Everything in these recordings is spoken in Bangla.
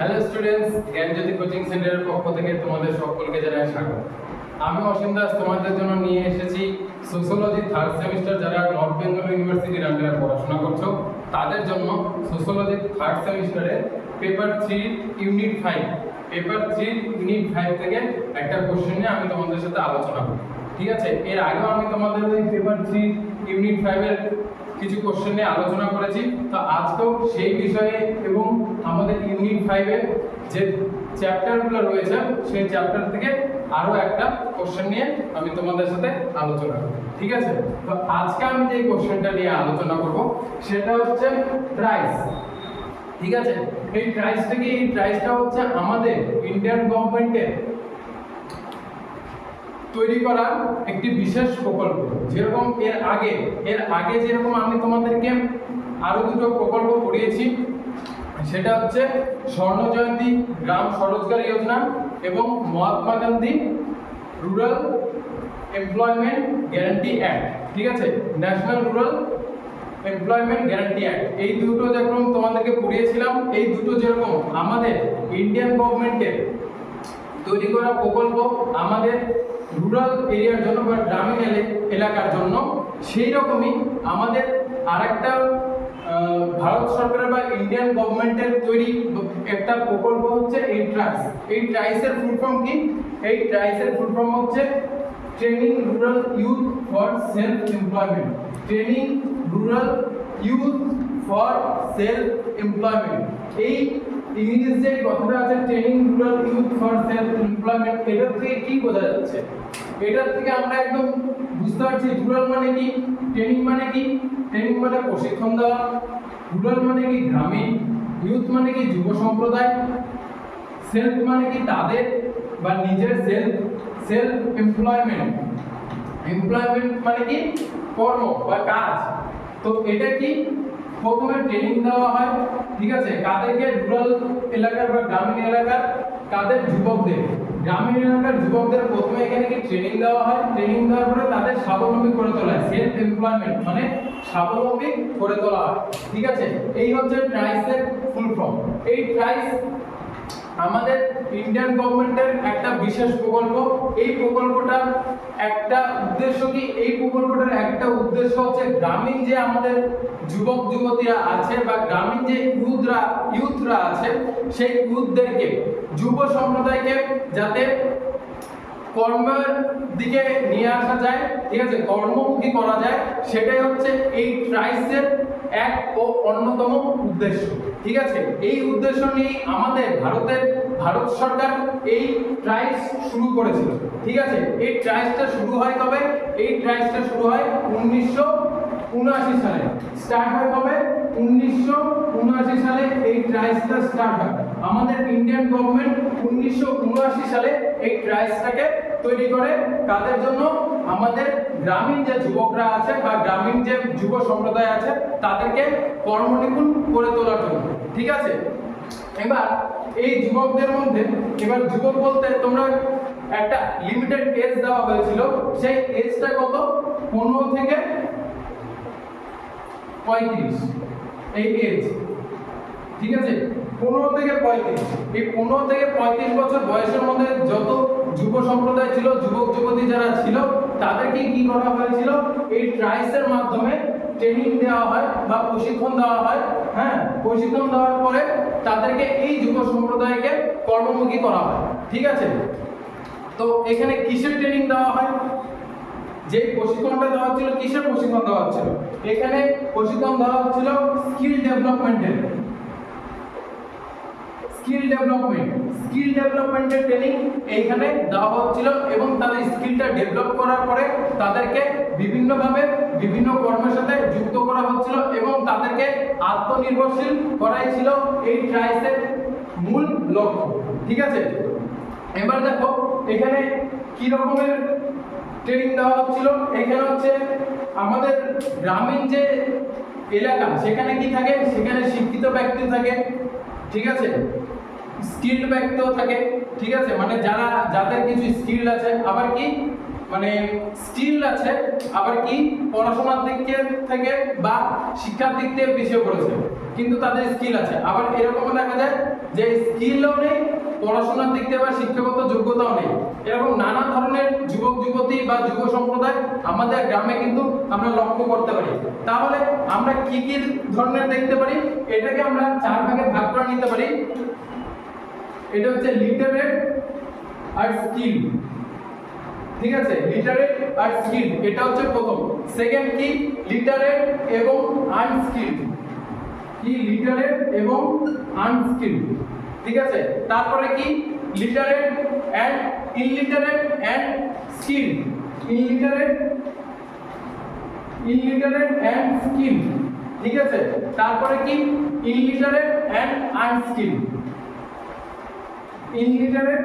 হ্যালো স্টুডেন্টস জ্ঞানজ্যোতি কোচিং সেন্টারের পক্ষ থেকে তোমাদের সকলকে জানাই স্বাগত। আমি অসীম দাস তোমাদের জন্য নিয়ে এসেছি সোশ্যোলজি থার্ড সেমিস্টার যারা নর্থ বেঙ্গল ইউনিভার্সিটির আন্ডারে পড়াশোনা করছ, তাদের জন্য সোশ্যোলজি থার্ড সেমিস্টারে paper three unit five, paper three unit five থেকে একটা কোশ্চেন নিয়ে আমি তোমাদের সাথে আলোচনা করব ঠিক আছে? এর আগেও আমি তোমাদের ওই পেপার থ্রি ইউনিট ফাইভের কিছু কোশ্চেন নিয়ে আলোচনা করেছি। তো আজকেও সেই বিষয়ে এবং আমাদের ইউনিট ফাইভের যে চ্যাপ্টারগুলো রয়েছে, সেই চ্যাপ্টার থেকে আরও একটা কোশ্চেন নিয়ে আমি তোমাদের সাথে আলোচনা করব। ঠিক আছে? তো আজকে আমি যে কোশ্চেনটা নিয়ে আলোচনা করব, সেটা হচ্ছে প্রাইস ঠিক আছে? এই প্রাইসটা কি? এই প্রাইসটা হচ্ছে আমাদের ইন্ডিয়ান গভর্নমেন্টের তৈরি করা একটি বিশেষ প্রকল্প। যেরকম এর আগে এর আগে যেরকম আমি তোমাদেরকে আরও দুটো প্রকল্প পড়িয়েছি সেটা হচ্ছে স্বর্ণ জয়ন্তী গ্রাম স্বরোজগার যোজনা এবং Mahatma Gandhi rural employment guarantee act ঠিক আছে? National rural employment guarantee act এই দুটো যেরকম তোমাদেরকে পড়িয়েছিলাম এই দুটো যেরকম আমাদের ইন্ডিয়ান গভর্নমেন্টের তৈরি করা প্রকল্প, আমাদের রুরাল এরিয়ার জন্য বা গ্রামীণ এলে- এলাকার জন্য, সেই রকমই আমাদের আরেকটা ভারত সরকারের বা ইন্ডিয়ান গভর্নমেন্টের তৈরি একটা প্রকল্প হচ্ছে এই ট্রাইস এই ট্রাইসের ফুল ফর্ম কি? এই ট্রাইসের ফুল ফর্ম হচ্ছে training rural youth for self employment training rural youth for self employment এই ইংলিশ যে কথাটা আছে training rural youth for self employment এটার থেকে কি বোঝা যাচ্ছে? এটার থেকে আমরা একদম বুঝতে পারছি রুরাল মানে কি? ট্রেনিং মানে কি? ট্রেনিং মানে প্রশিক্ষণ দেওয়া। রুরাল মানে কি গ্রামীণ ইউথ মানে কি যুব সম্প্রদায়? সেলফ মানে কি তাদের বা নিজের সেলফ সেলফ এমপ্লয়মেন্ট এমপ্লয়মেন্ট মানে কি? কর্ম বা কাজ। তো এটা কি? প্রথমে ট্রেনিং দেওয়া হয়, ঠিক আছে? কাদেরকে রুরাল এলাকার বা গ্রামীণ এলাকার, কাদের যুবকদের? গ্রামীণ এলাকার যুবকদের প্রথমে এখানে কি ট্রেনিং দেওয়া হয়? ট্রেনিং দেওয়ার পরে তাদের স্বাবলম্বী করে তোলা হয়। সেলফ এমপ্লয়মেন্ট মানে স্বাবলম্বী করে তোলা হয়। ঠিক আছে? এই হচ্ছে ট্রাইসের ফুল ফর্ম এই ট্রাইস আমাদের ইন্ডিয়ান গভর্নমেন্টের একটা বিশেষ প্রকল্প। এই প্রকল্পটার একটা উদ্দেশ্য কি? এই প্রকল্পটার একটা উদ্দেশ্য হচ্ছে গ্রামীণ যে আমাদের যুবক, যুবতীরা আছে বা গ্রামীণ যে ইউথরা ইউথরা আছে, সেই ইউথদেরকে যুব সম্প্রদায়কে যাতে কর্মের দিকে নিয়ে আসা যায়, ঠিক আছে? কর্মমুখী করা যায়। সেটাই হচ্ছে এই ট্রাইসের এক ও অন্যতম উদ্দেশ্য, ঠিক আছে? এই উদ্দেশ্য নিয়ে আমাদের ভারতের, ভারত সরকার এই ট্রাইস শুরু করেছিল, ঠিক আছে? এই ট্রাইসটা শুরু হয় কবে? এই ট্রাইসটা শুরু হয় উনিশশো উনআশি সালে। স্টার্ট হয় কবে? উনিশশো উনআশি সালে এই ট্রাইসটা স্টার্ট হয়। আমাদের ইন্ডিয়ান গভর্নমেন্ট উনিশশো উনআশি সালে এই ট্রাইসটাকে তৈরি করে। কাদের জন্য? আমাদের গ্রামীণ যে যুবকরা আছে বা গ্রামীণ যে যুব সম্প্রদায় আছে, তাদেরকে কর্মনিপুণ করে তোলার জন্য। ঠিক আছে? এবার এই যুবকদের মধ্যে, এবার যুবক বলতে তোমরা একটা লিমিটেড এজ দেওয়া হয়েছিল। সেই এজটা কত? পনেরো থেকে পঁয়ত্রিশ। এই এজ ঠিক আছে? পনেরো থেকে পঁয়ত্রিশ। এই পনেরো থেকে পঁয়ত্রিশ বছর বয়সের মধ্যে যত যুব সম্প্রদায় ছিল, যুবক, যুবতী যারা ছিল তাদেরকে কি করা হয়েছিল? এই ট্রাইসের মাধ্যমে ট্রেনিং দেওয়া হয় বা প্রশিক্ষণ দেওয়া হয়। হ্যাঁ প্রশিক্ষণ দেওয়ার পরে তাদেরকে এই যুব সম্প্রদায়কে কর্মমুখী করা হয়। ঠিক আছে? তো এখানে কিসের ট্রেনিং দেওয়া হয়? যে প্রশিক্ষণটা দেওয়া হচ্ছিল, কিসের প্রশিক্ষণ দেওয়া হচ্ছিল? এখানে প্রশিক্ষণ দেওয়া হচ্ছিল স্কিল ডেভেলপমেন্টের স্কিল ডেভেলপমেন্ট স্কিল ডেভেলপমেন্টের ট্রেনিং এইখানে দেওয়া হচ্ছিল এবং তাদের স্কিলটা ডেভেলপ করার পরে তাদেরকে বিভিন্নভাবে বিভিন্ন কর্মের সাথে যুক্ত করা হচ্ছিল এবং তাদেরকে আত্মনির্ভরশীল করাই ছিল এই ট্রাইসের মূল লক্ষ্য। ঠিক আছে? এবার দেখো, এখানে কি রকমের ট্রেনিং দেওয়া হচ্ছিল? এখানে হচ্ছে আমাদের গ্রামীণ যে এলাকা, সেখানে কি থাকে? সেখানে শিক্ষিত ব্যক্তি থাকে। ঠিক আছে? স্কিল্ড ব্যক্তিও থাকে, ঠিক আছে? মানে যারা, যাদের কিছু স্কিল আছে, আবার কি? মানে স্কিল আছে, আবার কি? পড়াশোনার দিক থেকে বা শিক্ষার দিক থেকে পিছিয়ে পড়েছে কিন্তু তাদের স্কিল আছে। আবার এরকমও দেখা যায় যে স্কিলও নেই, পড়াশোনার দিক থেকে বা শিক্ষাগত যোগ্যতাও নেই। এরকম নানা ধরনের যুবক, যুবতী বা যুব সম্প্রদায় আমাদের গ্রামে কিন্তু আমরা লক্ষ্য করতে পারি। তাহলে আমরা কি কি ধরনের দেখতে পারি? এটাকে আমরা চার ভাগে ভাগ করে নিতে পারি। এটা হচ্ছে লিটারেট আর স্কিল ঠিক আছে? লিটারেট আর স্কিল এটা হচ্ছে প্রথম। সেকেন্ড কি? লিটারেট এবং আনস্কিল কি? লিটারেট এবং আনস্কিল ঠিক আছে? তারপরে কি? Literate and illiterate and skill illiterate illiterate and skill ঠিক আছে? তারপরে কি? Illiterate and unskill illiterate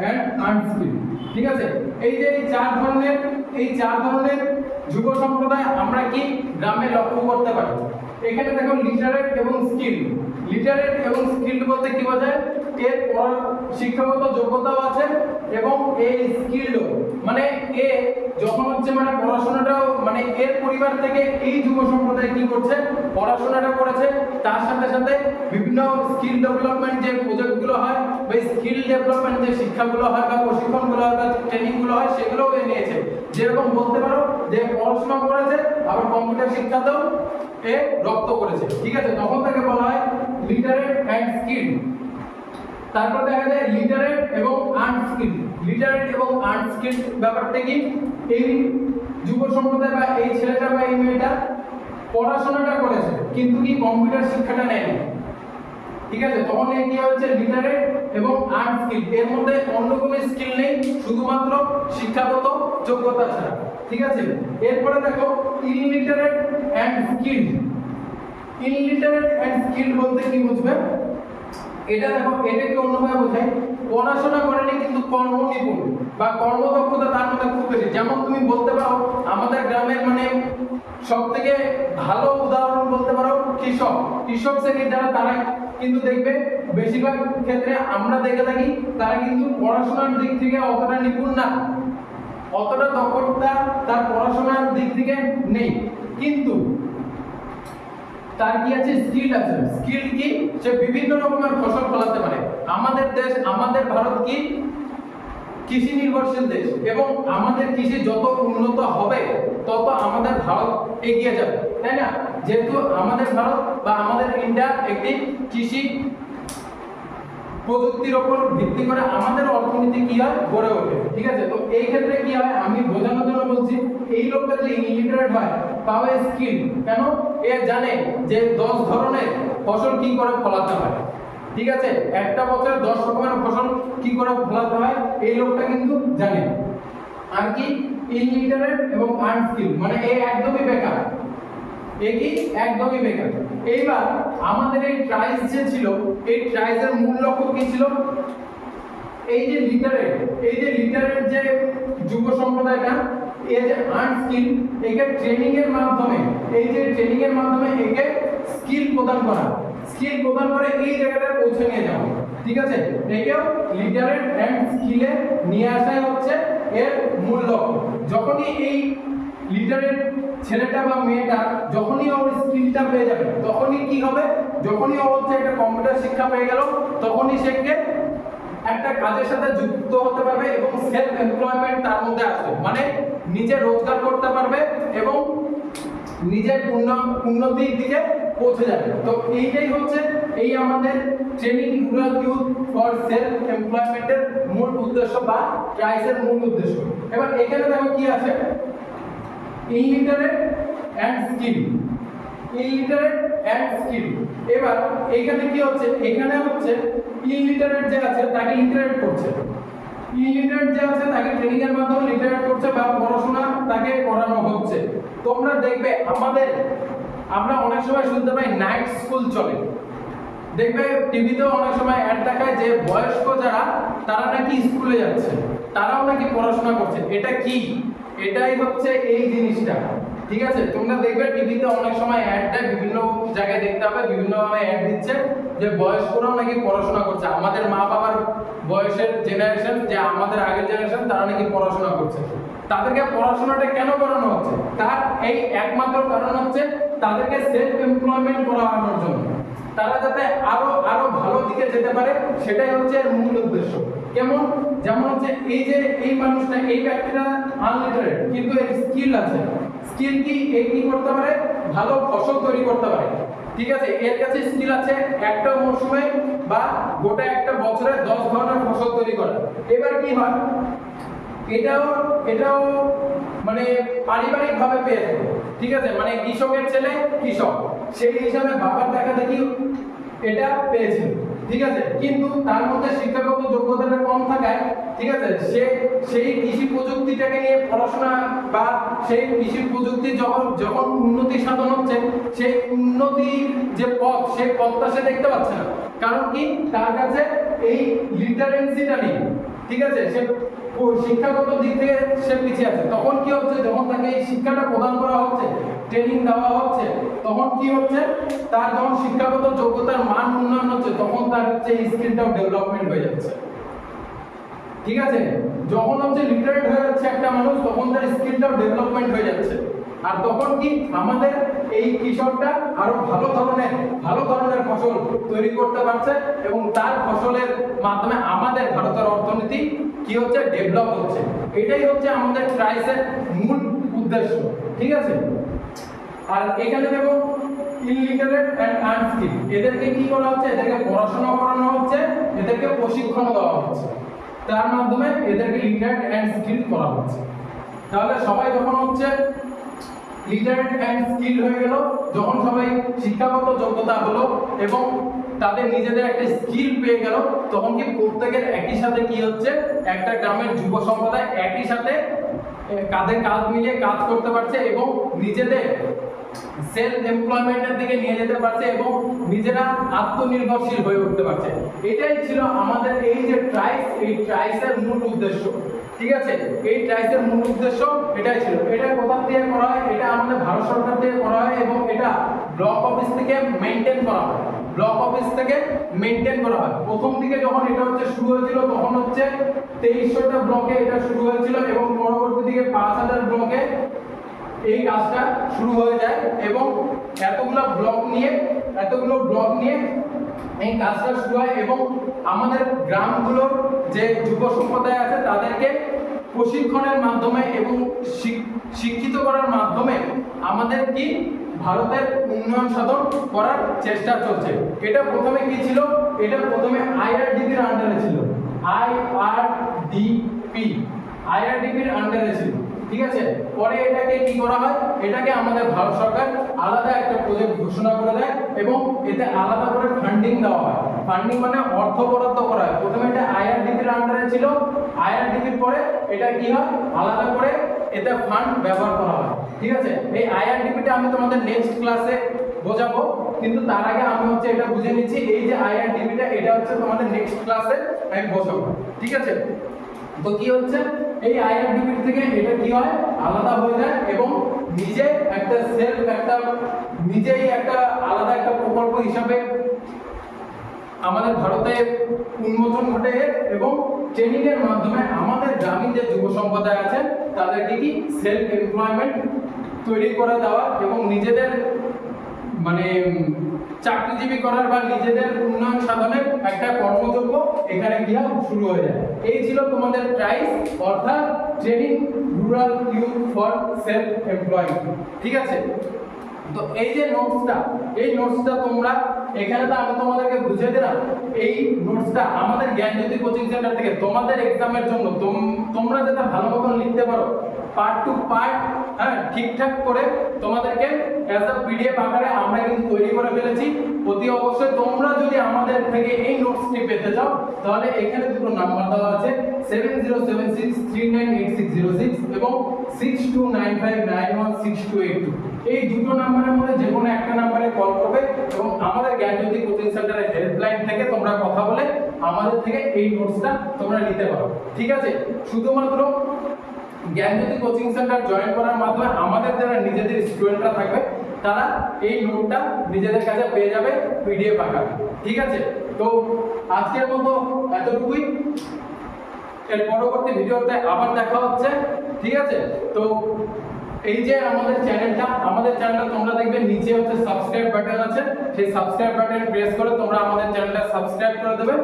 and unskill ঠিক আছে? এই যে এই চার ধরনের, এই চার ধরনের যুব সম্প্রদায় আমরা কি গ্রামে লক্ষ্য করতে পারি? এখানে দেখো লিটারেট এবং স্কিল লিটারেট এবং স্কিল বলতে কি বোঝায়? এর পড়া শিক্ষাগত যোগ্যতাও আছে এবং এই স্কিলও মানে এ যখন হচ্ছে মানে পড়াশোনাটাও মানে এর পরিবার থেকে এই যুব সম্প্রদায় কি করছে, পড়াশোনাটা করেছে, তার সাথে সাথে বিভিন্ন স্কিল ডেভেলপমেন্ট যে প্রজেক্টগুলো হয় বা স্কিল ডেভেলপমেন্ট যে শিক্ষাগুলো হয় বা প্রশিক্ষণগুলো হয় বা ট্রেনিংগুলো হয়, সেগুলোও এ নিয়েছে। যেরকম বলতে পারো যে পড়াশোনা করেছে, আবার কম্পিউটার শিক্ষাতেও এ রপ্ত করেছে। ঠিক আছে? তখন তাকে বলা হয় লিটারেট অ্যান্ড স্কিল তারপর দেখা যায় লিটারেট এবং আনস্কিল লিটারেট এবং আনস্কিল ব্যাপারটা কি? এই যুব সম্প্রদায় বা এই ছেলেটা বা এই মেয়েটা পড়াশোনাটা করেছে, কিন্তু কি কম্পিউটার শিক্ষাটা নেয়নি। ঠিক আছে? তখন এই কি হচ্ছে লিটারেট এবং আনস্কিল এর মধ্যে অন্য কোনো স্কিল নেই, শুধুমাত্র শিক্ষাগত যোগ্যতা ছাড়া। ঠিক আছে? এরপরে দেখো illiterate and skill illiterate and skill বলতে কি বুঝবে? এটা দেখো এটাকে অন্যভাবে বোঝায় পড়াশোনা করেনি কিন্তু কর্ম নিপুণ, বা কর্মদক্ষতা তার মধ্যে খুব বেশি। যেমন তুমি বলতে পারো, আমাদের গ্রামের মানে সব থেকে ভালো উদাহরণ বলতে পারো, কৃষক। কৃষক শ্রেণির যারা, তারা কিন্তু দেখবে, বেশিরভাগ ক্ষেত্রে আমরা দেখে থাকি, তারা কিন্তু পড়াশোনার দিক থেকে অতটা নিপুণ না। অতটা দক্ষতা তার পড়াশোনার দিক থেকে নেই। কিন্তু তার কি আছে? স্কিল আছে। স্কিল কি? সে বিভিন্ন রকমের ফসল ফলাতে পারে। আমাদের দেশ, আমাদের ভারত কি? কৃষি নির্ভরশীল দেশ। এবং আমাদের কৃষি যত উন্নত হবে, তত আমাদের ভারত এগিয়ে যাবে। তাই না? যেহেতু আমাদের ভারত বা আমাদের ইন্ডিয়া একটি কৃষি প্রযুক্তির ওপর ভিত্তি করে আমাদের অর্থনীতি কি হয়? গড়ে ওঠে। ঠিক আছে? তো এই ক্ষেত্রে কি হয়? আমি বোঝানোর জন্য বলছি, এই লোকটা যে ইলিটারেট হয়, তাও স্কিল কেন? এ জানে যে দশ ধরনের ফসল কি করে ফলাতে হয়। ঠিক আছে? একটা বছরে দশ রকমের ফসল কি করে ফলাতে হয়, এই লোকটা কিন্তু জানে। আর কি? ইলিটারেট এবং আনস্কিল মানে এ একদমই বেকার। একই একদমই বেকার। এইবার আমাদের এই ট্রাইস যে ছিল, এই ট্রাইসের মূল লক্ষ্য কি ছিল? এই যে লিটারেট এই যে লিটারেট যে যুব সম্প্রদায়টা এই যে আনস্কিল একে ট্রেনিং এর মাধ্যমে, এই যে ট্রেনিং এর মাধ্যমে একে স্কিল প্রদান করা। স্কিল প্রদান করে এই জায়গাটা পৌঁছে নিয়ে যাওয়া। ঠিক আছে? একেও লিটারেট অ্যান্ড স্কিলে নিয়ে আসাই হচ্ছে এর মূল লক্ষ্য। যখনই এই লিটারেট ছেলেটা বা মেয়েটা যখনই ওর স্কিলটা পেয়ে যাবে, তখনই কি হবে? যখনই ও হচ্ছে একটা কম্পিউটার শিক্ষা পেয়ে গেল, তখনই সেকে একটা কাজের সাথে যুক্ত হতে পারবে এবং সেলফ এমপ্লয়মেন্ট তার মধ্যে আসবে মানে নিজে রোজগার করতে পারবে এবং নিজের উন্ন- উন্নতির দিকে পৌঁছে যাবে। তো এইটাই হচ্ছে এই আমাদের training rural youth for self এমপ্লয়মেন্টের মূল উদ্দেশ্য বা ট্রাইসের মূল উদ্দেশ্য। এবার এখানে দেখো কি আছে? Illiterate and skill illiterate and skill এবার এখানে কি হচ্ছে? এখানে হচ্ছে ইলিটারেট যে আছে, তাকে লিটারেট করছে। ইলিটারেট যে আছে, তাকে ট্রেনিং এর মাধ্যমে লিটারেট করছে বা পড়াশোনা তাকে করানো হচ্ছে। তোমরা দেখবে আমাদের, আমরা অনেক সময় শুনতে পাই নাইট স্কুল চলে। দেখবে টিভিতেও অনেক সময় অ্যাড দেখায় যে বয়স্ক যারা, তারা নাকি স্কুলে যাচ্ছে। তারাও নাকি পড়াশোনা করছে। এটা কি? এটাই হচ্ছে এই জিনিসটা। ঠিক আছে? তোমরা দেখবে টিভিতে অনেক সময় অ্যাড দেয়, বিভিন্ন জায়গায় দেখতে হবে, বিভিন্নভাবে অ্যাড দিচ্ছে যে বয়স্করাও নাকি পড়াশোনা করছে। আমাদের মা বাবার বয়সের জেনারেশন যে আমাদের আগের জেনারেশন তারা নাকি পড়াশোনা করছে। তাদেরকে পড়াশোনাটা কেন করানো হচ্ছে? তার এই একমাত্র কারণ হচ্ছে তাদেরকে সেলফ এমপ্লয়মেন্ট করানোর জন্য। তারা যাতে আরও আরও ভালো দিকে যেতে পারে, সেটাই হচ্ছে এর মূল উদ্দেশ্য। কেমন? যেমন হচ্ছে এই যে এই মানুষটা, এই ব্যক্তিটা আনলিটারেট কিন্তু এর স্কিল আছে। স্কিল কি এই কি করতে পারে? ভালো ফসল তৈরি করতে পারে। ঠিক আছে, এর কাছে স্কিল আছে একটা মৌসুমে বা গোটা একটা বছরে দশ ধরনের ফসল তৈরি করা। এবার কি হয়? এটাও এটাও মানে পারিবারিক ভাবে পেয়ে থাকে ঠিক আছে মানে কৃষকের ছেলে কৃষক। সেই হিসাবে বাবার দেখা দেখি এটা পেয়েছে। ঠিক আছে? কিন্তু তার মধ্যে শিক্ষাগত যোগ্যতাটা কম থাকায়, ঠিক আছে? সে সেই কৃষি প্রযুক্তিটাকে নিয়ে পড়াশোনা বা সেই কৃষি প্রযুক্তি যখন যখন উন্নতি সাধন হচ্ছে, সেই উন্নতির যে পথ, সেই পথটা সে দেখতে পাচ্ছে না। কারণ কি? তার কাছে এই লিটারেন্সিটা নেই। ঠিক আছে? সে শিক্ষাগত দিক থেকে সে পিছিয়ে আছে। তখন কি হচ্ছে? যখন তাকে এই শিক্ষাটা প্রদান করা হচ্ছে ট্রেনিং দেওয়া হচ্ছে, তখন কি হচ্ছে? তার যখন শিক্ষাগত যোগ্যতার মান উন্নয়ন হচ্ছে, তখন তার হচ্ছে স্কিলটাও ডেভেলপমেন্ট হয়ে যাচ্ছে। ঠিক আছে? যখন হচ্ছে লিটারেট হয়ে যাচ্ছে একটা মানুষ, তখন তার স্কিলটাও ডেভেলপমেন্ট হয়ে যাচ্ছে। আর তখন কি? আমাদের এই কৃষকটা আরও ভালো ধরনের ভালো ধরনের ফসল তৈরি করতে পারছে এবং তার ফসলের মাধ্যমে আমাদের ভারতের অর্থনীতি কি হচ্ছে? ডেভেলপ হচ্ছে। এটাই হচ্ছে আমাদের ট্রাইসের মূল উদ্দেশ্য। ঠিক আছে? আর এখানে দেখো ইলিটারেট অ্যান্ড আনস্কিল এদেরকে কি করা হচ্ছে? এদেরকে পড়াশোনা করানো হচ্ছে, এদেরকে প্রশিক্ষণ দেওয়া হচ্ছে। তার মাধ্যমে এদেরকে লিটারেট অ্যান্ড স্কিল করা হচ্ছে। তাহলে সবাই যখন হচ্ছে লিটারেট অ্যান্ড স্কিল হয়ে গেল, যখন সবাই শিক্ষাগত যোগ্যতা হলো এবং তাদের নিজেদের একটা স্কিল পেয়ে গেল, তখন কি প্রত্যেকের একই সাথে কি হচ্ছে? একটা গ্রামের যুব সম্প্রদায় একই সাথে কাঁধে কাঁধ মিলিয়ে কাজ করতে পারছে এবং নিজেদের সেলফ এমপ্লয়মেন্টের দিকে নিয়ে যেতে পারছে এবং নিজেরা আত্মনির্ভরশীল হয়ে উঠতে পারছে। এটাই ছিল আমাদের এই যে ট্রাইস এই ট্রাইসের মূল উদ্দেশ্য। ঠিক আছে? এই ট্রাইসের মূল উদ্দেশ্য এটাই ছিল। এটা কোথা থেকে করা হয়? এটা আমাদের ভারত সরকার থেকে করা হয় এবং এটা ব্লক অফিস থেকে মেনটেন করা হয়। ব্লক অফিস থেকে মেনটেন করা হয়। প্রথম দিকে যখন এটা হচ্ছে শুরু হয়েছিল, তখন হচ্ছে তেইশশোটা ব্লকে এটা শুরু হয়েছিল এবং পরবর্তী দিকে পাঁচ হাজার ব্লকে এই কাজটা শুরু হয়ে যায় এবং এতগুলো ব্লক নিয়ে, এতগুলো ব্লক নিয়ে এই কাজটা শুরু হয় এবং আমাদের গ্রামগুলোর যে যুব সম্প্রদায় আছে তাদেরকে প্রশিক্ষণের মাধ্যমে এবং শিক্ষিত করার মাধ্যমে আমাদের কি ভারতের উন্নয়ন সাধন করার চেষ্টা চলছে। এটা প্রথমে কি ছিল? এটা প্রথমে আইআরডিপির আন্ডারে ছিল। আই আর ডিপি আইআরডিপির আন্ডারে ছিল। ঠিক আছে? পরে এটাকে কি করা হয়? এটাকে আমাদের ভারত সরকার আলাদা একটা প্রজেক্ট ঘোষণা করে দেয় এবং এতে আলাদা করে ফান্ডিং দেওয়া হয়। ফান্ডিং মানে অর্থ বরাদ্দ করা হয়। প্রথমে এটা আইআরডিপির আন্ডারে ছিল। আইআরডিপির পরে এটা কি হয়? আলাদা করে এতে ফান্ড ব্যবহার করা হয়। ঠিক আছে? এই আইআরডিপিটা আমি তোমাদের নেক্সট ক্লাসে বোঝাবো। কিন্তু তার আগে আমি হচ্ছে এটা বুঝে নিচ্ছি। এই যে আইআরডিপিটা এটা হচ্ছে তোমাদের নেক্সট ক্লাসে আমি বোঝাবো। ঠিক আছে? তো কি হচ্ছে? এই আইআরডিপি থেকে এটা কি হয়? আলাদা হয়ে যায় এবং নিজে একটা সেলফ একটা, নিজেই একটা আলাদা একটা প্রকল্প হিসাবে আমাদের ভারতে উন্মোচন ঘটে এবং ট্রেনিং এর মাধ্যমে আমাদের গ্রামীণ যে যুব সম্প্রদায় আছে, তাদেরকে কি সেলফ এমপ্লয়মেন্ট তৈরি করে দেওয়া এবং নিজেদের মানে চাকরিজীবী করার বা নিজেদের উন্নয়ন সাধনের একটা কর্মযোগ্য এখানে গিয়া শুরু হয়ে যায়। এই ছিল তোমাদের প্রাইস অর্থাৎ training rural youth for self employment ঠিক আছে? তো এই যে নোটসটা এই নোটসটা তোমরা, এখানে তো আমি তোমাদেরকে বুঝিয়ে দিলাম, এই নোটসটা আমাদের জ্ঞান জ্ঞানজ্যোতি কোচিং সেন্টার থেকে তোমাদের এক্সামের জন্য, তোম- তোমরা যাতে ভালো মতন লিখতে পারো পার্ট টু পার্ট হ্যাঁ ঠিকঠাক করে তোমাদেরকে অ্যাজ আ পিডিএফ আকারে আমরা কিন্তু তৈরি করে ফেলেছি। অতি অবশ্যই তোমরা যদি আমাদের থেকে এই নোটসটি পেতে চাও, তাহলে এখানে দুটো নাম্বার দেওয়া আছে seven zero seven six three nine eight six zero six এবং six two nine five nine one six two eight two এই দুটো নাম্বারের মধ্যে যে কোনো একটা নাম্বারে কল করবে এবং আমাদের জ্ঞানজ্যোতি কোচিং সেন্টারের হেল্পলাইন থেকে তোমরা কথা বলে আমাদের থেকে এই নোটসটা তোমরা নিতে পারো। ঠিক আছে? শুধুমাত্র জ্ঞানজ্যোতি কোচিং সেন্টার জয়েন করার মাধ্যমে আমাদের যারা নিজেদের স্টুডেন্টরা থাকবে, তারা এই নোটটা নিজেদের কাছে পেয়ে যাবে পিডিএফ আকারে। ঠিক আছে? তো আজকের মতো এতটুকুই। এর পরবর্তী ভিডিওতে আবার দেখা হচ্ছে। ঠিক আছে? তো এই যে আমাদের চ্যানেলটা আমাদের চ্যানেলটা তোমরা দেখবে, নিচে হচ্ছে সাবস্ক্রাইব বাটন আছে। সেই সাবস্ক্রাইব বাটন প্রেস করে তোমরা আমাদের চ্যানেলটা সাবস্ক্রাইব করে দেবে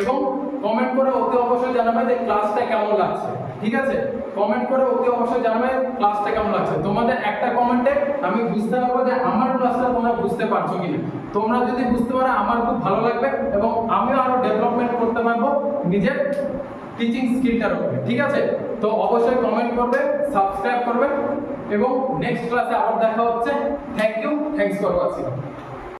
এবং কমেন্ট করে অতি অবশ্যই জানাবে যে ক্লাসটা কেমন লাগছে। ঠিক আছে? কমেন্ট করে অতি অবশ্যই জানাবে ক্লাসটা কেমন লাগছে। তোমাদের একটা কমেন্টে আমি বুঝতে পারব যে আমার ক্লাসটা তোমরা বুঝতে পারছ কিনা। তোমরা যদি বুঝতে পারো, আমার খুব ভালো লাগবে এবং আমিও আরও ডেভেলপমেন্ট করতে পারব নিজের টিচিং স্কিলটার উপরে। ঠিক আছে? তো অবশ্যই কমেন্ট করবে সাবস্ক্রাইব করবে। এবং নেক্সট ক্লাসে আবার দেখা হচ্ছে। Thank you thanks for watching